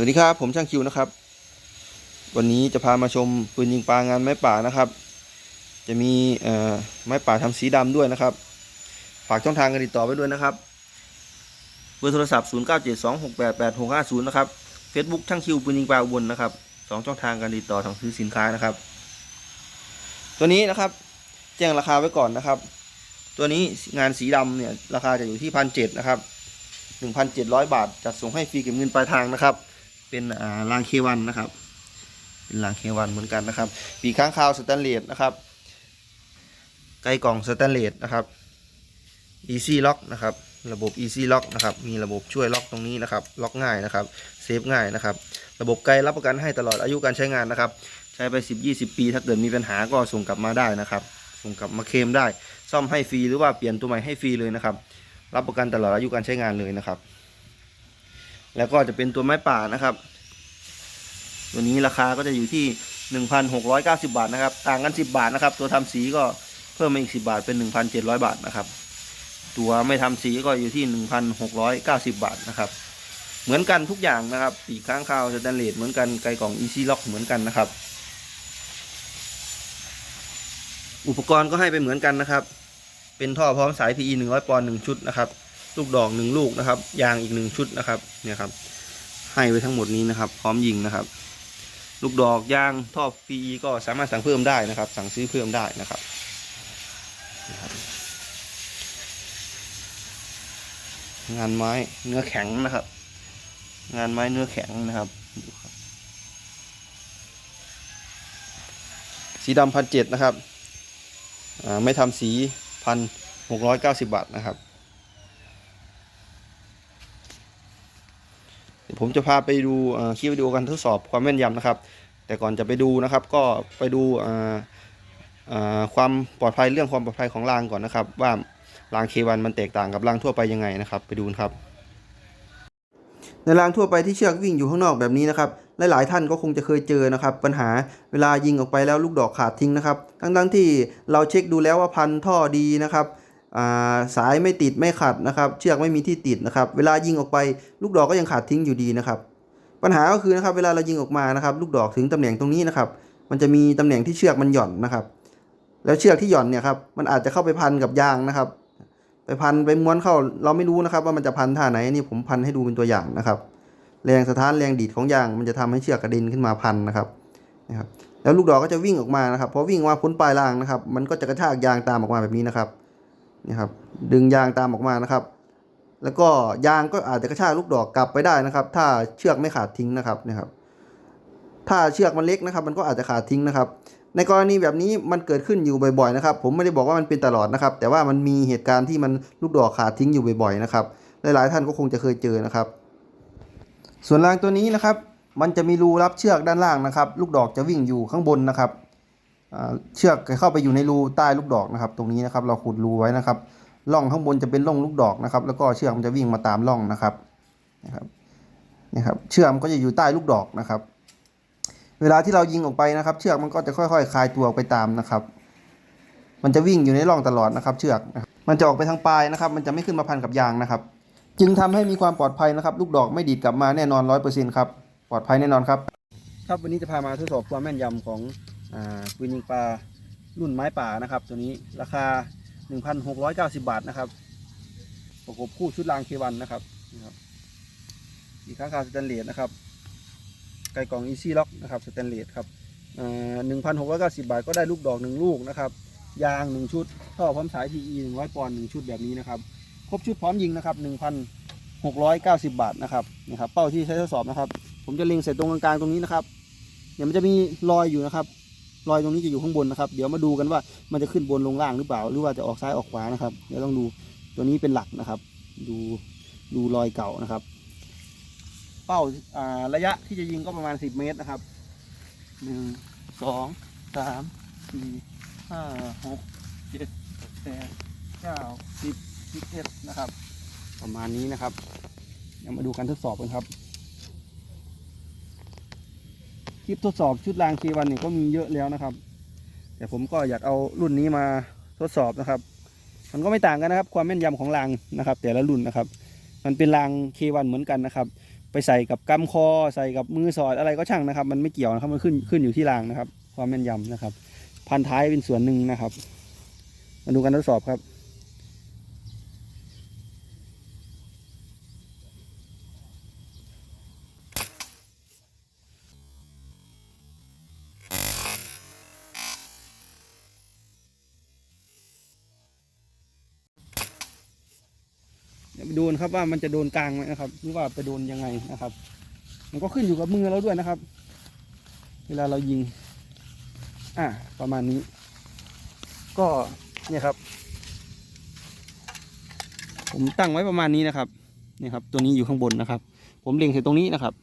วัสดีครับ ผมช่างคิวนะครับ วันนี้จะพามาชมปืนยิงปลางานไม้ป่านะครับ จะมีไม้ป่าทำสีดำด้วยนะครับ ฝากช่องทางการติดต่อไว้ด้วยนะครับเบอร์โทรศัพท์ 0 9 7 2 6 8 8 6 5 0 นะครับ Facebook ช่างคิวปืนยิงปลาอุบลนะครับสองช่องทางการติดต่อทางซื้อสินค้านะครับ ตัวนี้นะครับ แจ้งราคาไว้ก่อนนะครับ ตัวนี้งานสีดำเนี่ยราคาจะอยู่ที่พันเจ็ดนะครับ1,700บาทจัดส่งให้ฟรีเก็บเงินปลายทางนะครับ เป็นรางเควันนะครับ เป็นรางเควันเหมือนกันนะครับ ปีข้างคาวสแตนเลสนะครับ ไกลกล่องสแตนเลสนะครับ Easy Lock นะครับ ระบบ Easy Lock นะครับ มีระบบช่วยล็อกตรงนี้นะครับ ล็อกง่ายนะครับ เซฟง่ายนะครับ ระบบไกลรับประกันให้ตลอดอายุการใช้งานนะครับ ใช้ไป 10-20 ปี ถ้าเกิดมีปัญหาก็ส่งกลับมาได้นะครับ ส่งกลับมาเคลมได้ ซ่อมให้ฟรีหรือว่าเปลี่ยนตัวใหม่ให้ฟรีเลยนะครับ รับประกันตลอดอายุการใช้งานเลยนะครับ แล้วก็จะเป็นตัวไม้ป่านะครับ ตัวนี้ราคาก็จะอยู่ที่ 1,690 บาทนะครับ ต่างกัน 10 บาทนะครับ ตัวทำสีก็เพิ่มมาอีก 10 บาทเป็น 1,700 บาทนะครับ ตัวไม่ทำสีก็อยู่ที่ 1,690 บาทนะครับ เหมือนกันทุกอย่างนะครับปีกค้างคาวสแตนเลสเหมือนกันไกลกล่อง Easy Lock เหมือนกันนะครับ อุปกรณ์ก็ให้ไปเหมือนกันนะครับ เป็นท่อพร้อมสาย PE 100ปอนด์1ชุดนะครับ ลูกดอก1ลูกนะครับ ยางอีก1ชุดนะครับเนี่ยครับ ให้ไว้ทั้งหมดนี้นะครับ พร้อมยิงนะครับ ลูกดอกยางท่อ PE ก็สามารถสั่งเพิ่มได้นะครับ สั่งซื้อเพิ่มได้นะครับงานไม้เนื้อแข็งนะครับ งานไม้เนื้อแข็งนะครับดูครับ สีดำพันเจ็ดนะครับไม่ทำสีพันหกร้อยเก้าสิบบาทนะครับ ดี๋ยวผมจะพาไปดูคลิปวิดีโอการทดสอบความแม่นยำนะครับ แต่ก่อนจะไปดูนะครับ ก็ไปดูความปลอดภัยเรื่องความปลอดภัยของรางก่อนนะครับ ว่ารางเควันมันแตกต่างกับรางทั่วไปยังไงนะครับ ไปดูครับ ในรางทั่วไปที่เชือกวิ่งอยู่ข้างนอกแบบนี้นะครับหลายๆท่านก็คงจะเคยเจอนะครับ ปัญหาเวลายิงออกไปแล้วลูกดอกขาดทิ้งนะครับทั้งๆที่เราเช็คดูแล้วว่าพันท่อดีนะครับ สายไม่ติดไม่ขัดนะครับ เชือกไม่มีที่ติดนะครับ เวลายิงออกไปลูกดอกก็ยังขาดทิ้งอยู่ดีนะครับ ปัญหาก็คือนะครับเวลาเรายิงออกมานะครับ ลูกดอกถึงตำแหน่งตรงนี้นะครับ มันจะมีตำแหน่งที่เชือกมันหย่อนนะครับ แล้วเชือกที่หย่อนเนี่ยครับมันอาจจะเข้าไปพันกับยางนะครับ ไปพันไปม้วนเข้าเราไม่รู้นะครับ ว่ามันจะพันท่าไหนนี่ผมพันให้ดูเป็นตัวอย่างนะครับแรงสะท้านแรงดีดของยางมันจะทำให้เชือกกระเด็นขึ้นมาพันนะครับนะครับ แล้วลูกดอกก็จะวิ่งออกมานะครับพอวิ่งออกมาพ้นปลายรางนะครับ มันก็จะกระชากยางตามออกมาแบบนี้นะครับ นี่ครับดึงยางตามออกมานะครับ แล้วก็ยางก็อาจจะกระชากลูกดอกกลับไปได้นะครับ ถ้าเชือกไม่ขาดทิ้งนะครับนะครับ ถ้าเชือกมันเล็กนะครับ มันก็อาจจะขาดทิ้งนะครับ ในกรณีแบบนี้มันเกิดขึ้นอยู่บ่อยๆนะครับ ผมไม่ได้บอกว่ามันเป็นตลอดนะครับ แต่ว่ามันมีเหตุการณ์ที่มันลูกดอกขาดทิ้งอยู่บ่อยๆนะครับหลายๆท่านก็คงจะเคยเจอนะครับ ส่วนรางตัวนี้นะครับ มันจะมีรูรับเชือกด้านล่างนะครับ ลูกดอกจะวิ่งอยู่ข้างบนนะครับ เชือกจะเข้าไปอยู่ในรูใต้ลูกดอกนะครับ ตรงนี้นะครับเราขุดรูไว้นะครับร่องข้างบนจะเป็นร่องลูกดอกนะครับ แล้วก็เชือกมันจะวิ่งมาตามร่องนะครับนะครับนี่ครับเชือกมันก็จะอยู่ใต้ลูกดอกนะครับ เวลาที่เรายิงออกไปนะครับ เชือกมันก็จะค่อยๆคลายตัวออกไปตามนะครับ มันจะวิ่งอยู่ในร่องตลอดนะครับ เชือกมันจะออกไปทางปลายนะครับ มันจะไม่ขึ้นมาพันกับยางนะครับ จึงทำให้มีความปลอดภัยนะครับ ลูกดอกไม่ดีดกลับมาแน่นอนร้อยเปอร์เซ็นต์ครับปลอดภัยแน่นอนครับ ครับวันนี้จะพามาทดสอบความแม่นยำของ ปืนยิงปลารุ่นไม้ป่านะครับ ตัวนี้ราคา 1,690 บาทนะครับประกบคู่ชุดรางเควันนะครับนะครับอีกข้างคาสแตนเลสนะครับไกลกล่องอีซี่ล็อกนะครับสแตนเลสครับหนึ่งพันหกร้อยเก้าสิบบาทก็ได้ลูกดอกหนึ่งลูกนะครับ ยางหนึ่งชุดท่อพร้อมสาย PE หนึ่งร้อยปอนด์หนึ่งชุดแบบนี้นะครับ ครบชุดพร้อมยิงนะครับหนึ่งพันหกร้อยเก้าสิบบาทนะครับนะครับเป้าที่ใช้ทดสอบนะครับ ผมจะเล็งเสร็จตรงกลางๆตรงนี้นะครับเดี๋ยวมันจะมีรอยอยู่นะครับ รอยตรงนี้จะอยู่ข้างบนนะครับ เดี๋ยวมาดูกันว่ามันจะขึ้นบนลงล่างหรือเปล่า หรือว่าจะออกซ้ายออกขวานะครับ เดี๋ยวต้องดูตัวนี้เป็นหลักนะครับ ดูดูรอยเก่านะครับ เป้าระยะที่จะยิงก็ประมาณ 10 เมตรนะครับหนึ่งสองสามสี่ห้าหกเจ็ดแปดเก้าสิบสิบเอ็ดนะครับ ประมาณนี้นะครับเดี๋ยวมาดูการทดสอบกันครับ คลิปทดสอบชุดรางเควันนี่ก็มีเยอะแล้วนะครับ แต่ผมก็อยากเอารุ่นนี้มาทดสอบนะครับ มันก็ไม่ต่างกันนะครับ ความแม่นยำของรางนะครับ แต่ละรุ่นนะครับ มันเป็นรางเควันเหมือนกันนะครับ ไปใส่กับกำคอ ใส่กับมือสอดอะไรก็ช่างนะครับ มันไม่เกี่ยวนะครับมันขึ้นขึ้นอยู่ที่รางนะครับ ความแม่นยำนะครับ พันท้ายเป็นส่วนหนึ่งนะครับ มาดูการทดสอบครับ ดูนะครับว่ามันจะโดนกลางไหมนะครับหรือว่าไปโดนยังไงนะครับ มันก็ขึ้นอยู่กับมือเราด้วยนะครับ เวลาเรายิง อ่าประมาณนี้ ก็เนี่ยครับ ผมตั้งไว้ประมาณนี้นะครับนี่ครับ ตัวนี้อยู่ข้างบนนะครับ ผมเล็งใส่ตรงนี้นะครับ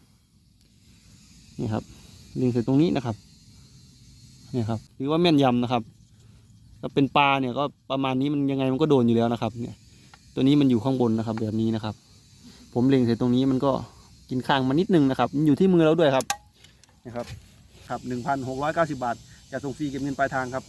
นี่ครับเล็งใส่ตรงนี้นะครับนี่ครับหรือว่าแม่นยำนะครับถ้าเป็นปลาเนี่ยก็ประมาณนี้มันยังไงมันก็โดนอยู่แล้วนะครับ เนี่ย ตัวนี้มันอยู่ข้างบนนะครับ แบบนี้นะครับ ผมเล็งใส่ตรงนี้มันก็กินข้างมานิดนึงนะครับมันอยู่ที่มือเราด้วยครับนะครับครับหนึ่งพันหกร้อยเก้าสิบาทจะส่งฟรีเก็บเงินปลายทางครับ